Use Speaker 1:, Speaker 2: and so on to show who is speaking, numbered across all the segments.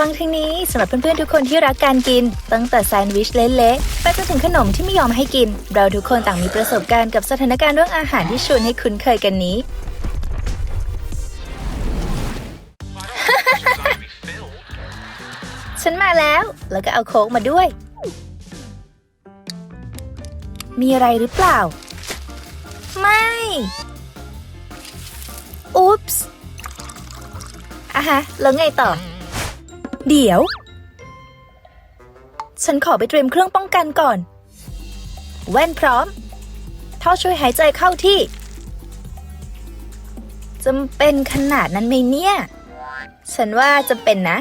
Speaker 1: ฟังทางนี้สำหรับเพื่อนๆทุกคนที่รักการกิน ตั้งแต่แซนด์วิชเละๆไปจนถึงขนมที่ไม่ยอมให้กิน เราทุกคนต่างมีประสบการณ์กับสถานการณ์เรื่องอาหารที่ชวนให้คุ้นเคยกันนี้ ฉันมาแล้ว แล้วก็เอาโค้กมาด้วย มีอะไรหรือเปล่า ไม่ อุ๊ปส์อะฮะ แล้วไงต่อ เดี๋ยว ฉันขอไปเตรียมเครื่องป้องกันก่อน แว่นพร้อม ท่อช่วยหายใจเข้าที่จำเป็นขนาดนั้นไหมเนี่ย ฉันว่าจำเป็นนะ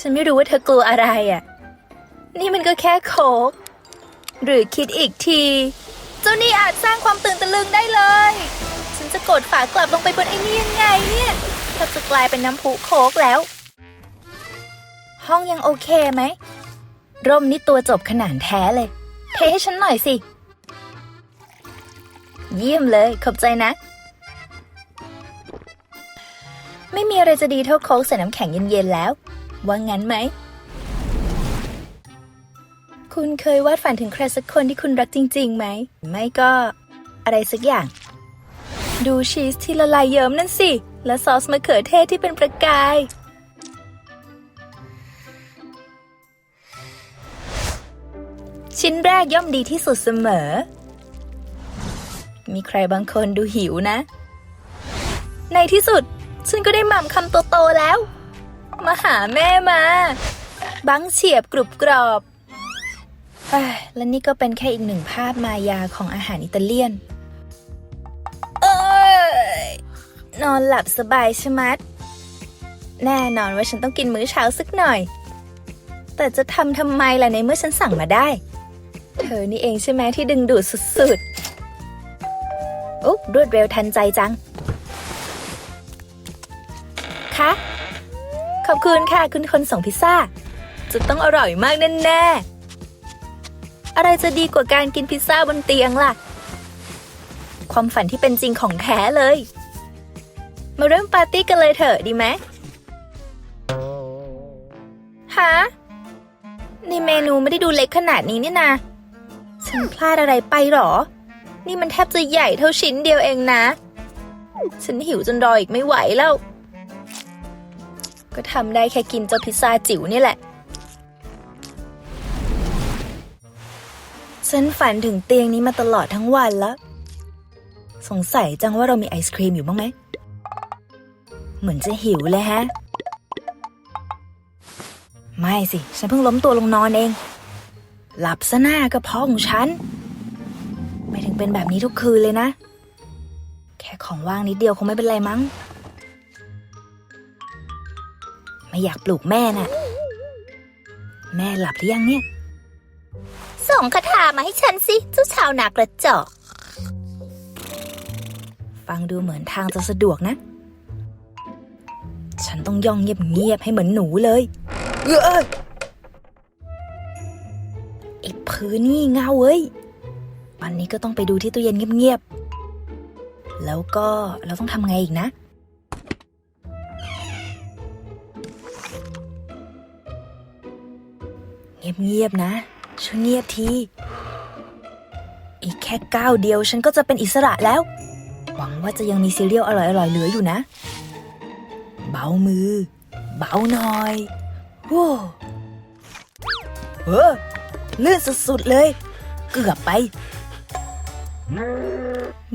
Speaker 1: ฉันไม่รู้ว่าเธอกลัวอะไรอะ่ะ นี่มันก็แค่โคก หรือคิดอีกที เจ้านี่อาจสร้างความตื่นตะลึงได้เลย ฉันจะกดฝากลับลงไปบนไอ้นี่ยังไงเนี่ยถ้าจะกลายเป็นน้ำพุโคกแล้ว ห้องยังโอเคไหม ร่มนี่ตัวจบขนาดแท้เลย เทให้ฉันหน่อยสิ เยี่ยมเลย ขอบใจนะ ไม่มีอะไรจะดีเท่าโค้กใส่น้ำแข็งเย็นๆแล้ว ว่างั้นไหม คุณเคยวาดฝันถึงใครสักคนที่คุณรักจริงๆไหม ไม่ก็อะไรสักอย่าง ดูชีสที่ละลายเยิ้มนั่นสิ และซอสมะเขือเทศที่เป็นประกาย ชิ้นแรกย่อมดีที่สุดเสมอ มีใครบางคนดูหิวนะ ในที่สุด ฉันก็ได้หม่ำคำโตๆแล้ว มาหาแม่มาบังเฉียบกรุบกรอบเอ้ยและนี่ก็เป็นแค่อีกหนึ่งภาพมายาของอาหารอิตาเลียน เอ้ย นอนหลับสบายใชะมัดแน่นอนว่าฉันต้องกินมื้อเช้าสักหน่อย แต่จะทำทำไมล่ะในเมื่อฉันสั่งมาได้ เธอนี่เองใช่ไหมที่ดึงดูดสุดๆ อุ๊บรวดเร็วทันใจจัง คะ ขอบคุณค่ะ คุณคนส่งพิซซ่า จะต้องอร่อยมากแน่ๆ อะไรจะดีกว่าการกินพิซซ่าบนเตียงล่ะ ความฝันที่เป็นจริงของแท้เลย มาเริ่มปาร์ตี้กันเลยเถอะดีไหมฮะนี่เมนูไม่ได้ดูเล็กขนาดนี้นี่นาันพลาดอะไรไปหรอ นี่มันแทบจะใหญ่เท่าชิ้นเดียวเองนะ ฉันหิวจนรออีกไม่ไหวแล้ว ก็ทำได้แค่กินเจ้าพิซซ่าจิ๋วนี่แหละ ฉันฝันถึงเตียงนี้มาตลอดทั้งวันแล้ว สงสัยจังว่าเรามีไอศครีมอยู่บ้างไหม เหมือนจะหิวเลยฮะ ไม่สิ ฉันเพิ่งล้มตัวลงนอนเอง หลับซะหน้ากระเพาะของฉัน ไม่ถึงเป็นแบบนี้ทุกคืนเลยนะ แค่ของว่างนิดเดียวคงไม่เป็นไรมั้ง ไม่อยากปลุกแม่น่ะ แม่หลับหรือยังเนี่ย
Speaker 2: ส่งคาถามาให้ฉันสิเจ้าชาวนาเกระจอก
Speaker 1: ฟังดูเหมือนทางจะสะดวกนะ ฉันต้องย่องเงียบๆให้เหมือนหนูเลย เออ ไอ้พื้นนี่เงาเว้ยวันนี้ก็ต้องไปดูที่ตู้เย็นเงียบๆ แล้วก็เราต้องทำไงอีกนะ เงียบๆนะ ช่วยเงียบที อีกแค่ก้าวเดียวฉันก็จะเป็นอิสระแล้ว หวังว่าจะยังมีซีเรียลอร่อยๆ เหลืออยู่นะ เบามือ เบาหน่อย โว้เออ ลื่นสุดๆเลย เกือบไป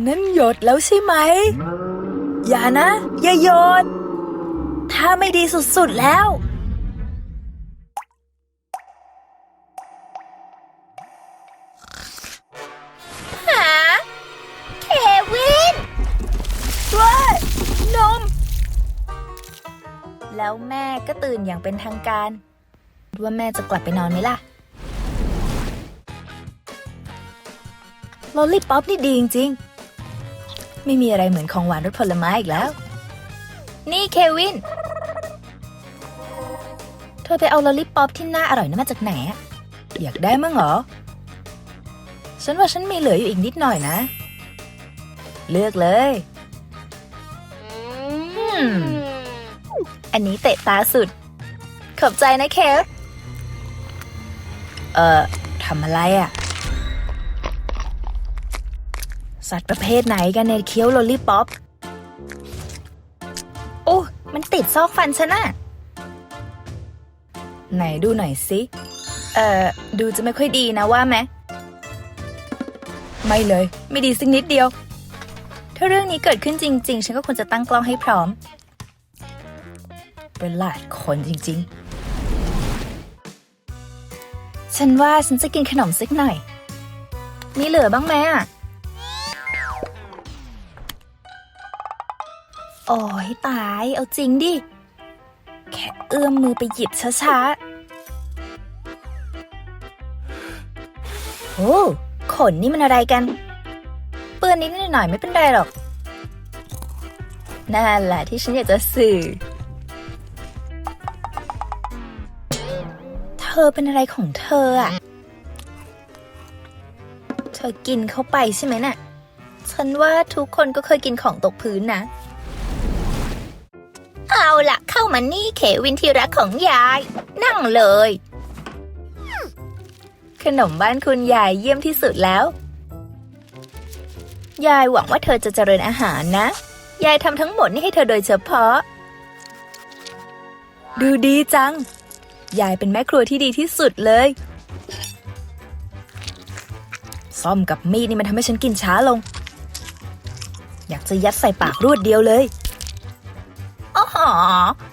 Speaker 1: นั่นหยดแล้วใช่ไหม อย่านะ อย่าหยด ถ้าไม่ดีสุดๆแล้ว
Speaker 2: หา เควิน
Speaker 1: ว้ายนม แล้วแม่ก็ตื่นอย่างเป็นทางการ ว่าแม่จะกลับไปนอนไหมล่ะ ลอลลี่ป๊อปนี่ดีจริงๆ ไม่มีอะไรเหมือนของหวานรสผลไม้อีกแล้ว นี่เควิน เธอไปเอาลอลลี่ป๊อปที่น่าอร่อยนั้นมาจากไหนอะอยากได้มั้งเหรอ ฉันว่าฉันมีเหลืออยู่อีกนิดหน่อยนะ เลือกเลย อันนี้เตะตาสุด ขอบใจนะเคฟเอ่อทำอะไรอะ่ะ สัตว์ประเภทไหนกันในยเคี้ยวโลลี่ป๊อป โอ้มันติดซอกฟันฉันน่ะ ไหนดูหน่อยสิ เอ่อ ดูจะไม่ค่อยดีนะว่าไหม ไม่เลย ไม่ดีสักนิดเดียว ถ้าเรื่องนี้เกิดขึ้นจริง ๆ ฉันก็ควรจะตั้งกล้องให้พร้อม ประหลาดคนจริง ๆ ฉันว่าฉันจะกินขนมสักหน่อย มีเหลือบ้างไหมอะ โอ้ยตาย เอาจริงดิ แค่เอื้อมมือไปหยิบช้าๆ โอ้ขนนี่มันอะไรกัน เปื้อนนิดหน่อยไม่เป็นไรหรอก นั่นแหละที่ฉันอยากจะสื่อ เธอเป็นอะไรของเธออะ เธอกินเข้าไปใช่ไหมน่ะ ฉันว่าทุกคนก็เคยกินของตกพื้นนะ
Speaker 2: เอาละเข้ามานี่เควินที่รักของยาย นั่งเลย
Speaker 1: ขนมบ้านคุณยายเยี่ยมที่สุดแล้ว ยายหวังว่าเธอจะเจริญอาหารนะ ยายทำทั้งหมดนี่ให้เธอโดยเฉพาะ ดูดีจัง ยายเป็นแม่ครัวที่ดีที่สุดเลยซ่อมกับมีดนี่มันทำให้ฉันกินช้าลง อยากจะยัดใส่ปากรวดเดียวเลย
Speaker 2: อ๋อ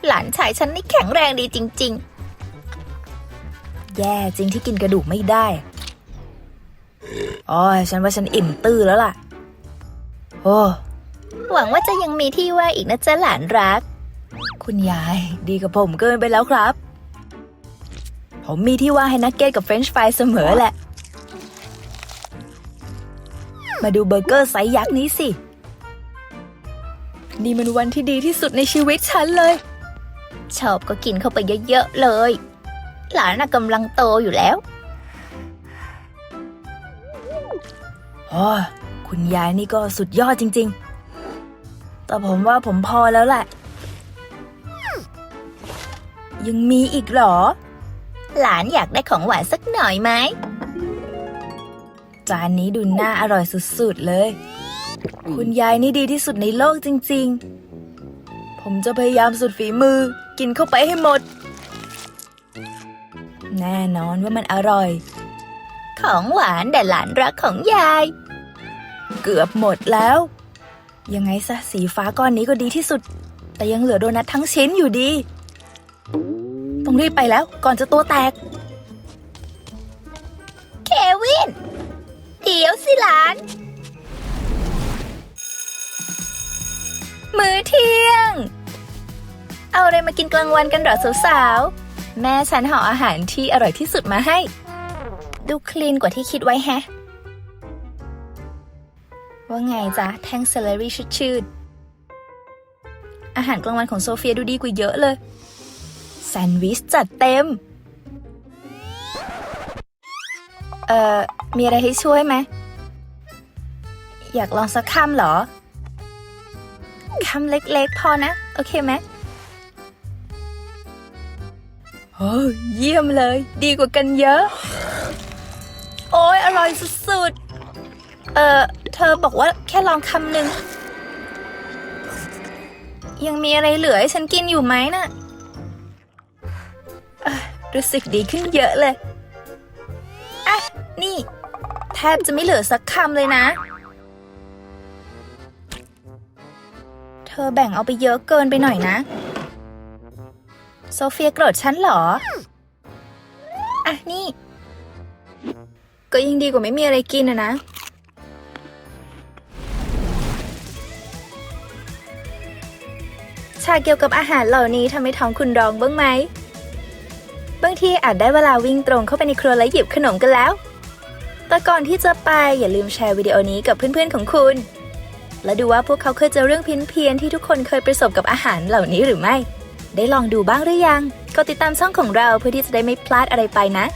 Speaker 2: หลานชายฉันนี่แข็งแรงดีจริง ๆ
Speaker 1: แย่จริงที่กินกระดูกไม่ได้อ๋อฉันว่าฉันอิ่มตื้อแล้วล่ะ โอ้
Speaker 2: หวังว่าจะยังมีที่ว่าอีกนะจ๊ะหลานรัก
Speaker 1: คุณยายดีกับผมเกินไปแล้วครับ ผมมีที่ว่าให้นักเก็ตกับเฟรนช์ฟรายเสมอแหละ มาดูเบอร์เกอร์ไซส์ยักษ์นี้สิ นี่มันวันที่ดีที่สุดในชีวิตฉันเลย
Speaker 2: ชอบก็กินเข้าไปเยอะๆเลย หลานน่ะกำลังโตอยู่แล้ว
Speaker 1: โอ้ยคุณยายนี่ก็สุดยอดจริง ๆ แต่ผมว่าผมพอแล้วแหละ ยังมีอีกเหรอ
Speaker 2: หลานอยากได้ของหวานสักหน่อยไหม
Speaker 1: จานนี้ดูน่าอร่อยสุด ๆ เลย คุณยายนี่ดีที่สุดในโลกจริง ๆ ผมจะพยายามสุดฝีมือ กินเข้าไปให้หมด แน่นอนว่ามันอร่อย
Speaker 2: ของหวานแต่หลานรักของยาย
Speaker 1: เกือบหมดแล้ว ยังไงซะสีฟ้าก้อนนี้ก็ดีที่สุด แต่ยังเหลือโดนัททั้งชิ้นอยู่ดี ต้องรีบไปแล้วก่อนจะตัวแตก
Speaker 2: เควิน เดี๋ยวสิหลาน
Speaker 1: มื้อเที่ยง เอาอะไรมากินกลางวันกันเหรอสาวๆ แม่ฉันห่ออาหารที่อร่อยที่สุดมาให้ ดูคลีนกว่าที่คิดไว้แฮะ ว่าไงจ๊ะ แท่งเซเลอรี่ชืดๆ อาหารกลางวันของโซเฟียดูดีกว่าเยอะเลย แซนด์วิชจัดเต็ม เอ่อ มีอะไรให้ช่วยไหม อยากลองสักคำเหรอ คำเล็กๆ พอนะ โอเคไหมโอ้เยี่ยมเลย ดีกว่ากันเยอะ โอ้ยอร่อยสุดๆ เออเธอบอกว่าแค่ลองคำหนึ่ง ยังมีอะไรเหลือให้ฉันกินอยู่ไหมน่ะเอ่อรู้สึกดีขึ้นเยอะเลย อะ นี่ แทบจะไม่เหลือสักคำเลยนะ ธอแบ่งเอาไปเยอะเกินไปหน่อยนะ โซเฟียโกรธฉันเหรอ อะนี่ ก็ยังดีกว่าไม่มีอะไรกินอะนะ ชาเกี่ยวกับอาหารเหล่านี้ทำให้ท้องคุณร้องบ้างไหม บางทีอาจได้เวลาวิ่งตรงเข้าไปในครัวและหยิบขนมกันแล้ว แต่ก่อนที่จะไปอย่าลืมแชร์วิดีโอนี้กับเพื่อนๆของคุณ และดูว่าพวกเขาเคยเจอเรื่องเพี้ยนๆที่ทุกคนเคยประสบกับอาหารเหล่านี้หรือไม่ ได้ลองดูบ้างหรือยัง กดติดตามช่องของเราเพื่อที่จะได้ไม่พลาดอะไรไปนะ